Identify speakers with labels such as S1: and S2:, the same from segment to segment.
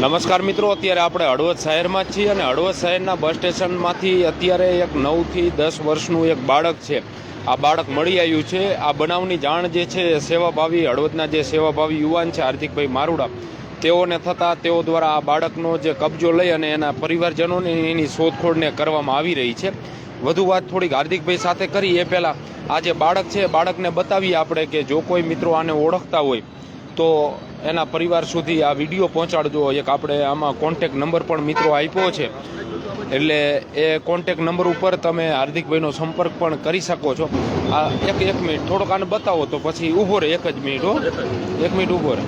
S1: નમસ્કાર મિત્રો, અત્યારે આપણે હળવદ શહેરમાં છીએ અને હળવદ શહેરના બસ સ્ટેશનમાંથી અત્યારે એક નવથી દસ વર્ષનું એક બાળક છે. આ બાળક મળી આવ્યું છે. આ બનાવની જાણ જે છે સેવાભાવી, હળવદના જે સેવાભાવી યુવાન છે, હાર્દિકભાઈ મારુડા. તેઓને થતાં તેઓ દ્વારા આ બાળકનો જે કબજો લઈ અને એના પરિવારજનોને એની શોધખોળને કરવામાં આવી રહી છે. વધુ વાત થોડીક હાર્દિકભાઈ સાથે કરી એ પહેલાં આ જે બાળક છે બાળકને બતાવીએ આપણે કે જો કોઈ મિત્રો આને ઓળખતા હોય તો એના પરિવાર સુધી આ વીડિયો પહોંચાડજો. એક આપણે આમાં કોન્ટેક નંબર પણ મિત્રો આપ્યો છે. એટલે એ કોન્ટેક નંબર ઉપર તમે હાર્દિકભાઈનો સંપર્ક પણ કરી શકો છો. આ એક એક મિનિટ, થોડોક આને બતાવો તો પછી ઊભો રહે, એક જ મિનિટ હો. એક મિનિટ ઊભો રહે.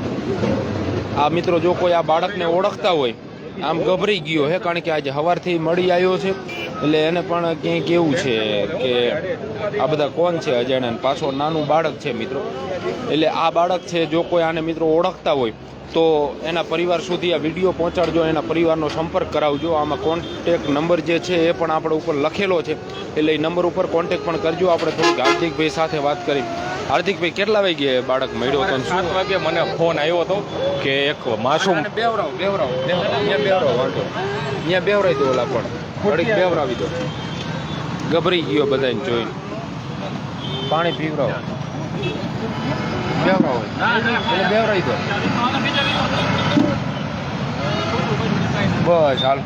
S1: આ મિત્રો જો કોઈ આ બાળકને ઓળખતા હોય આમ ગભરી ગયો હે, કારણ કે આજે સવારથી મળી આવ્યો છે. એટલે એને પણ ક્યાંય કેવું છે કે આ બધા કોણ છે અજાણ્યા પાછો નાનું બાળક છે મિત્રો. એટલે આ બાળક છે, જો કોઈ આને મિત્રો ઓળખતા હોય, તો એના પરિવાર સુધી આ વીડિયો પહોંચાડજો, એના પરિવારનો સંપર્ક કરાવજો. આમાં કોન્ટેક નંબર જે છે એ પણ આપણે ઉપર લખેલો છે. એટલે એ નંબર ઉપર કોન્ટેક પણ કરજો. આપણે થોડીક હાર્દિકભાઈ સાથે વાત કરી. હાર્દિકભાઈ કેટલા વાગે બાળક મળ્યો હતો શું?
S2: સાત વાગે મને ફોન આવ્યો હતો કે એક માસૂમ
S1: બેવરાવ બેવરાવ. અહીંયા બેવરાવ વાંધો અહીંયા બેવરાઈ દો ઓલા પણ. થોડીક બેવરાવી દો. ગભરી ગયો બધાને જોઈ પાણી પીવરાવો. બેવરાવ. હોય એટલે બેવરાઈ દો. બસ હાલ.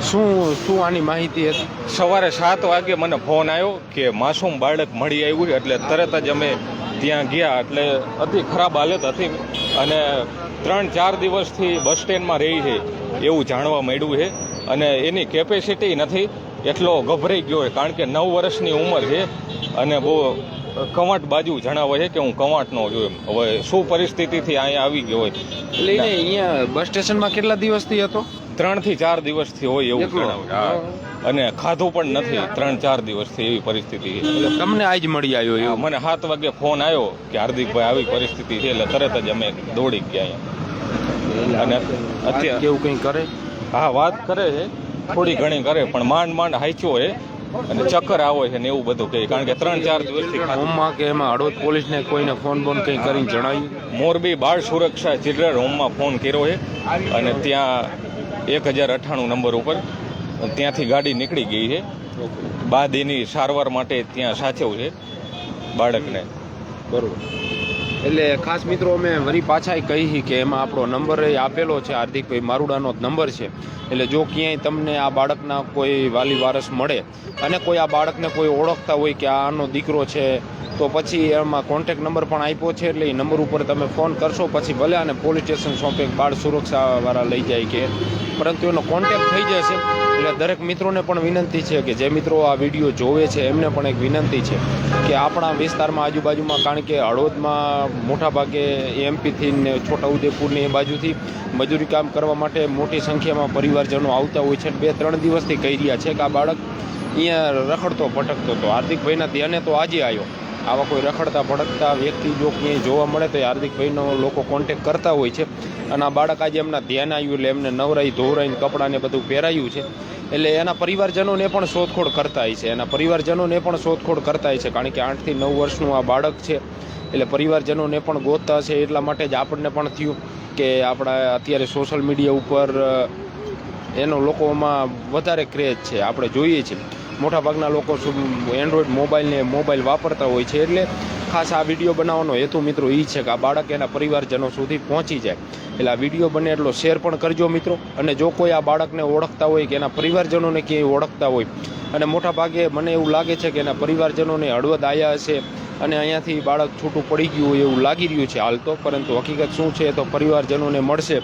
S1: શું શું આની માહિતી હતી?
S2: સવારે સાત વાગે મને ફોન આવ્યો કે માસૂમ બાળક મળી આવ્યું એટલે તરત જ અમે ત્યાં ગયા એટલે અતિ ખરાબ હાલત હતી અને ત્રણ ચાર દિવસથી બસ સ્ટેન્ડમાં રહી છે એવું જાણવા મળ્યું છે અને એની કેપેસિટી નથી એટલો ગભરાઈ ગયો છે કારણ કે નવ વર્ષની ઉંમર છે અને બહુ કવાંટ બાજુ જણાવે છે કે હું કવાંટનો છું એમ. હવે શું પરિસ્થિતિથી અહીંયા આવી ગયો હોય?
S1: એટલે અહીંયા બસ સ્ટેશનમાં કેટલા દિવસથી હતો?
S2: ત્રણથી ચાર દિવસથી હોય એવું? જણાવે અને ખાધું પણ નથી. ત્રણ ચાર દિવસથી એવી પરિસ્થિતિ છે.
S1: તમને આજ મળી આવ્યો એવું?
S2: મને સાત વાગે ફોન આવ્યો કે હાર્દિકભાઈ આવી પરિસ્થિતિ છે એટલે તરત જ અમે દોડી ગયા અને અત્યારે
S1: કેવું કંઈ કરે?
S2: હા વાત કરે છે. થોડી ઘણી કરે પણ માંડ માંડ હાચ્યો હોય અને ચક્કર આવે છે ને એવું બધું કહે. કારણ કે ત્રણ ચાર દિવસથી
S1: હોમમાં કે એમાં હળવદ પોલીસને કોઈને ફોન બોન કંઈ કરીને જણાવ્યું?
S2: મોરબી બાળ સુરક્ષા ચિલ્ડ્રન હોમમાં ફોન કર્યો છે અને ત્યાં એક હજાર અઠ્ઠાણું નંબર ઉપર ત્યાંથી ગાડી નીકળી ગઈ છે. બાદ એની સારવાર માટે ત્યાં સાચવું છે બાળકને.
S1: બરોબર. એટલે ખાસ મિત્રો અમે વરી પાછા કહી કે એમાં આપણો નંબર આપેલો છે, હાર્દિકભાઈ મારુડાનો જ નંબર છે. એટલે જો ક્યાંય તમને આ બાળકના કોઈ વાલી વારસ મળે અને કોઈ આ બાળકને કોઈ ઓળખતા હોય કે આનો દીકરો છે, તો પછી એમાં કોન્ટેક નંબર પણ આપ્યો છે, એટલે એ નંબર ઉપર તમે ફોન કરશો, પછી ભલે આને પોલીસ સ્ટેશન સોંપે બાળ સુરક્ષાવાળા લઈ જાય કે, પરંતુ એનો કોન્ટેક થઈ જશે. એટલે દરેક મિત્રોને પણ વિનંતી છે કે જે મિત્રો આ વીડિયો જોવે છે, એમને પણ એક વિનંતી છે કે આપણા વિસ્તારમાં આજુબાજુમાં કારણ કે હળવદમાં મોટા ભાગે એમપીથી ને છોટાઉદેપુરની એ બાજુથી મજૂરી કામ કરવા માટે મોટી સંખ્યામાં પરિવારજનો આવતા હોય છે. બે ત્રણ દિવસથી કહી રહ્યા છે કે આ બાળક અહીંયા રખડતો ભટકતો હતો. હાર્દિકભાઈના ધ્યાને તો આજે આવ્યો આવા કોઈ રખડતા ભટકતા વ્યક્તિ જો ક્યાંય જોવા મળે તો એ હાર્દિકભાઈનો લોકો કોન્ટેક કરતા હોય છે. અને આ બાળક આજે એમના ધ્યાન આવ્યું એટલે એમને નવરાઈ ધોવરાઈને કપડાને બધું પહેરાયું છે. એટલે એના પરિવારજનોને પણ શોધખોળ કરતા હોય છે. એના પરિવારજનોને પણ શોધખોળ કરતા હોય છે. કારણ કે આઠથી નવ વર્ષનું આ બાળક છે. એટલે પરિવારજનોને પણ ગોતતા છે એટલા માટે જ આપણને પણ થયું કે આપણા અત્યારે સોશિયલ મીડિયા ઉપર એનો લોકોમાં વધારે ક્રેઝ છે. આપણે જોઈએ છીએ. મોટાભાગના લોકો એન્ડ્રોઈડ મોબાઈલને મોબાઈલ વાપરતા હોય છે એટલે ખાસ આ વીડિયો બનાવવાનો હેતુ મિત્રો એ છે કે આ બાળક એના પરિવારજનો સુધી પહોંચી જાય. એટલે આ વીડિયો બને એટલો શેર પણ કરજો મિત્રો. અને જો કોઈ આ બાળકને ઓળખતા હોય કે એના પરિવારજનોને ક્યાંય ઓળખતા હોય. અને મોટા ભાગે મને એવું લાગે છે કે એના પરિવારજનોને હળવદ આવ્યા હશે. અને અહીંયાથી બાળક છૂટું પડી ગયું હોય એવું લાગી રહ્યું છે હાલ તો, પરંતુ હકીકત શું છે તો પરિવારજનોને મળશે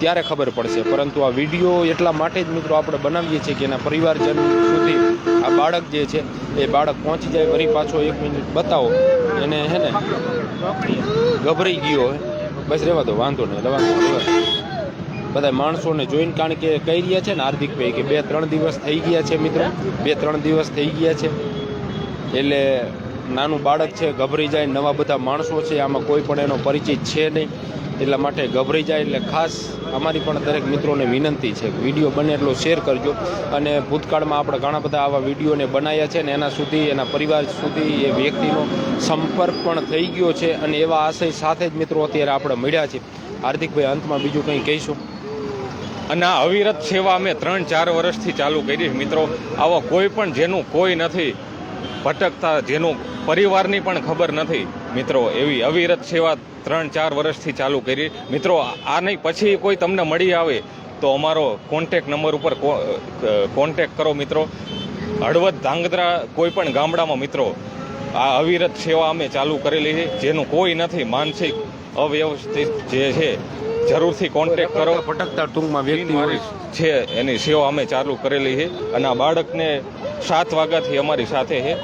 S1: ત્યારે ખબર પડશે. પરંતુ આ વીડિયો એટલા માટે જ મિત્રો આપણે બનાવીએ છીએ કે એના પરિવારજન સુધી આ બાળક જે છે એ બાળક પહોંચી જાય. વળી પાછો એક મિનિટ બતાવો. એને હે ને ગભરાઈ ગયો હોય બસ રહેવા દો, વાંધો નહીં રહેવા. બધા માણસોને જોઈને કારણ કે કહી રહ્યા છે ને હાર્દિકભાઈ કે બે ત્રણ દિવસ થઈ ગયા છે મિત્રો. બે ત્રણ દિવસ થઈ ગયા છે. એટલે નાનું બાળક છે, ગભરી જાય નવા બધા માણસો છે, આમાં કોઈ પણ એનો પરિચિત છે નહીં. એટલા માટે ગભરી જાય એટલે ખાસ અમારી પણ દરેક મિત્રોને વિનંતી છે, વીડિયો બને એટલો શેર કરજો. અને ભૂતકાળમાં આપણે ઘણા બધા આવા વિડીયોને બનાવ્યા છે ને એના સુધી, એના પરિવાર સુધી, એ વ્યક્તિનો સંપર્ક પણ થઈ ગયો છે અને એવા આશય સાથે જ મિત્રો અત્યારે આપણે મળ્યા છે. હાર્દિકભાઈ, અંતમાં બીજું કંઈ કહીશું?
S2: અને આ અવિરત સેવા અમે ત્રણ ચાર વર્ષથી ચાલુ કરી મિત્રો. આવા કોઈ પણ જેનું કોઈ નથી. ભટકતા જેનું પરિવારની પણ ખબર નથી. મિત્રો એવી અવિરત સેવા ત્રણ ચાર વર્ષથી ચાલુ કરી. મિત્રો આ નહીં પછી કોઈ તમને મળી આવે તો અમારો કોન્ટેક નંબર ઉપર કોન્ટેક કરો મિત્રો. હળવદ ધાંગધ્રા કોઈ પણ ગામડામાં મિત્રો આ અવિરત સેવા અમે ચાલુ કરેલી છે. જેનું કોઈ નથી માનસિક અવ્યવસ્થિત જે છે જરૂરથી કોન્ટેક કરો.
S1: ભટકતા ટૂંકમાં વ્યક્તિ
S2: છે એની સેવા અમે ચાલુ કરેલી છે. અને આ બાળકને સાત વાગ્યાથી અમારી સાથે છે.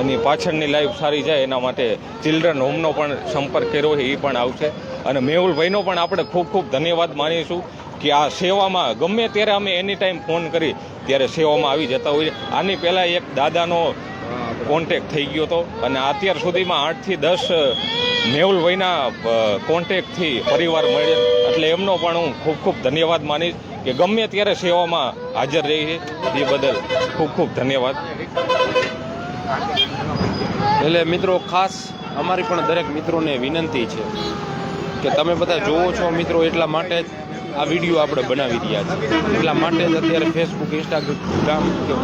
S2: એની પાછળની લાઈફ સારી જાય એના માટે ચિલ્ડ્રન હોમનો પણ સંપર્ક કર્યો છે, એ પણ આવશે. અને મેહુલભાઈનો પણ આપણે ખૂબ ખૂબ ધન્યવાદ માનીશું કે આ સેવામાં ગમે ત્યારે અમે એની ટાઈમ ફોન કરી, ત્યારે સેવામાં આવી જતા હોઈએ. આની પહેલાં એક દાદાનો કોન્ટેક થઈ ગયો હતો. અને અત્યાર સુધીમાં આઠથી દસ મેહુલભાઈના કોન્ટેકથી પરિવાર મળે એટલે એમનો પણ હું ખૂબ ખૂબ ધન્યવાદ માનીશ કે ગમે ત્યારે સેવામાં હાજર રહી છે, એ બદલ ખૂબ ખૂબ ધન્યવાદ.
S1: એટલે મિત્રો, ખાસ અમારી પણ દરેક મિત્રોને વિનંતી છે કે તમે બધા જોવો છો મિત્રો, એટલા માટે જ આ વીડિયો આપણે બનાવી રહ્યા છીએ. એટલા માટે જ અત્યારે ફેસબુક ઇન્સ્ટાગ્રામ કે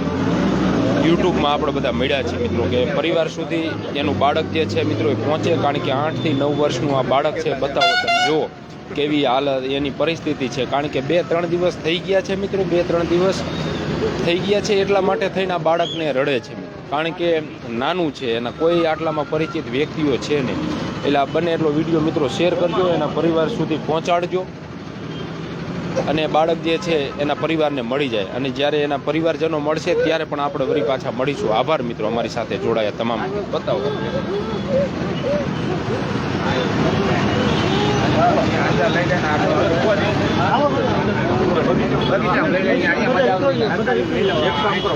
S1: યુટ્યુબમાં આપણે બધા મળ્યા છીએ મિત્રો, કે પરિવાર સુધી એનું બાળક જે છે મિત્રો, એ પહોંચે કારણ કે આઠથી નવ વર્ષનું આ બાળક છે, બતાવો તમે. જુઓ. કેવી હાલત, એની પરિસ્થિતિ છે. કારણ કે બે ત્રણ દિવસ થઈ ગયા છે મિત્રો, બે ત્રણ દિવસ થઈ ગયા છે એટલા માટે થઈને આ બાળકને રડે છે. કારણ કે નાનું છે, એના કોઈ આટલામાં પરિચિત વ્યક્તિઓ છે નહીં. એટલે આ બને એટલો વીડિયો મિત્રો શેર કરજો, એના પરિવાર સુધી પહોંચાડજો. અને બાળક જે છે, એના પરિવારને મળી જાય. અને જ્યારે એના પરિવારજનો મળશે, ત્યારે પણ આપણે વળી પાછા મળીશું. આભાર મિત્રો, અમારી સાથે જોડાયા તમામ. બતાવો. બગીચા લઈ જાય એક કામ કરો